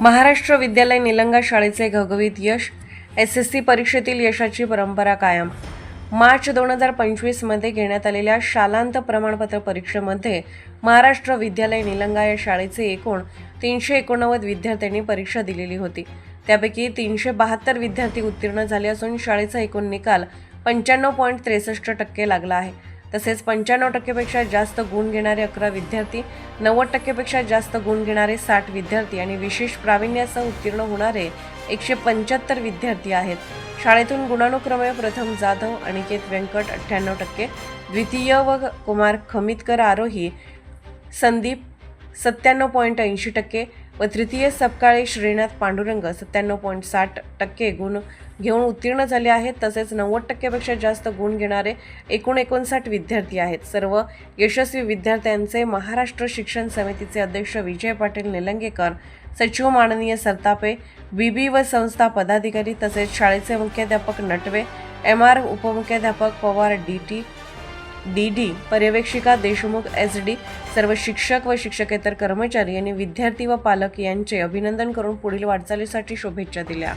महाराष्ट्र विद्यालय निलंगा शाळेचे घवघवीत यश एस एस सी परीक्षेतील यशाची परंपरा कायम. मार्च दोन हजार पंचवीसमध्ये घेण्यात आलेल्या शालांत प्रमाणपत्र परीक्षेमध्ये महाराष्ट्र विद्यालय निलंगा या शाळेचे एकूण तीनशे एकोणनव्वद विद्यार्थ्यांनी परीक्षा दिलेली होती. त्यापैकी तीनशे बहात्तर विद्यार्थी उत्तीर्ण झाले असून शाळेचा एकूण निकाल पंच्याण्णव पॉईंट त्रेसष्ट टक्के लागला आहे. तसेच पंच्याण्णव टक्केपेक्षा जास्त गुण घेणारे अकरा विद्यार्थी नव्वद टक्केपेक्षा जास्त गुण घेणारे साठ विद्यार्थी आणि विशेष प्रावीण्यासह उत्तीर्ण होणारे एकशे पंच्याहत्तर विद्यार्थी आहेत. शाळेतून गुणानुक्रमे प्रथम जाधव अनिकेत व्यंकट अठ्ठ्याण्णव टक्के. द्वितीय व कुमार खमितकर आरोही संदीप सत्त्याण्णव पॉईंट ऐंशी टक्के. व तृतीय सपकाळी श्रीनाथ पांडुरंग सत्त्याण्णव पॉईंट साठ टक्के गुण घेऊन उत्तीर्ण झाले आहेत. तसेच नव्वद टक्केपेक्षा जास्त गुण घेणारे एकूण एकोणसाठ विद्यार्थी आहेत. सर्व यशस्वी विद्यार्थ्यांचे महाराष्ट्र शिक्षण समितीचे अध्यक्ष विजय पाटील निलंगेकर सचिव माननीय सरतापे बीबी व संस्था पदाधिकारी तसेच शाळेचे मुख्याध्यापक नटवे M R उपमुख्याध्यापक Pawar D T D D पर्यवेक्षिका Deshmukh S D सर्व शिक्षक व शिक्षकेतर कर्मचारी यांनी विद्यार्थी व पालक यांचे अभिनंदन करून पुढील वाटचालीसाठी शुभेच्छा दिल्या.